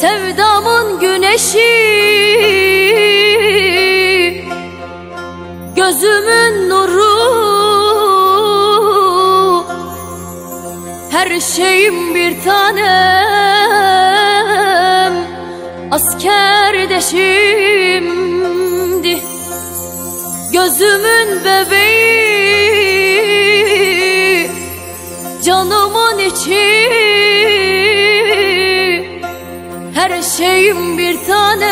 Sevdamın güneşi. Gözümün nuru. Her şeyim bir tanem. Askerdeşimdi Gözümün bebeği. Canımın içi her şeyim bir tanem.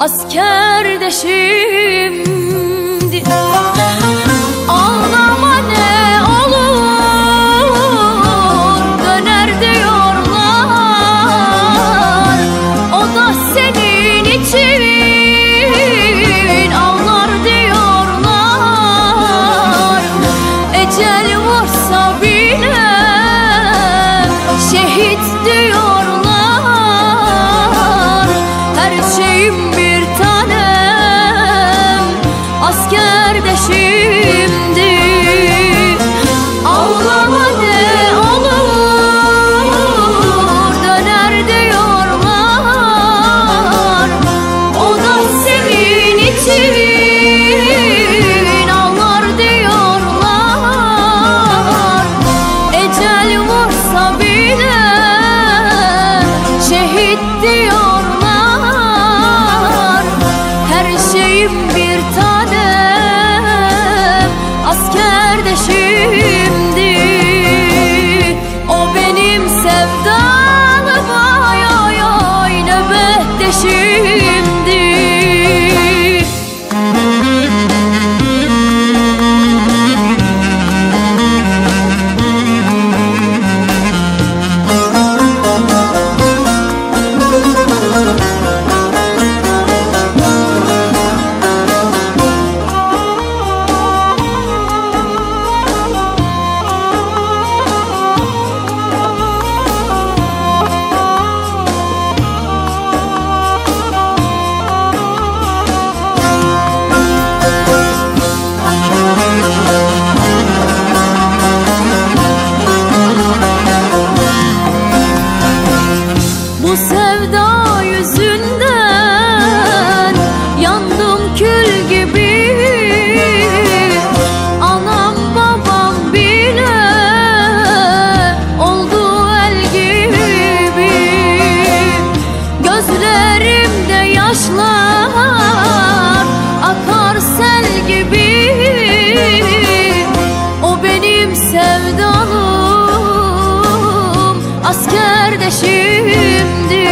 Askerdeşimdi Her şeyim bir tanem. Ağlama askerdeşimdi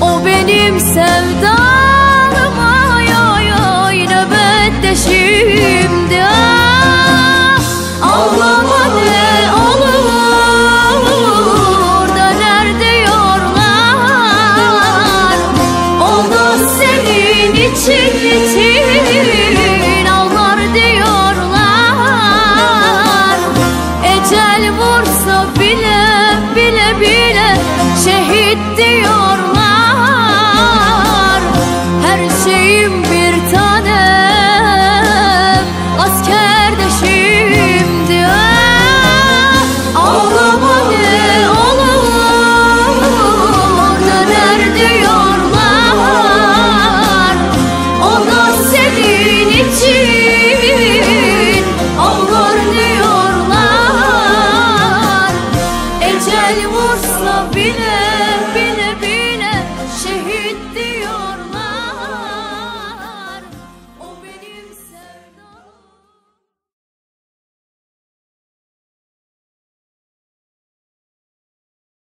O benim sevdalım ay ay ay nöbetteşimdi. Ah, Ağlama ne olur döner diyorlar O da senin için için gidiyor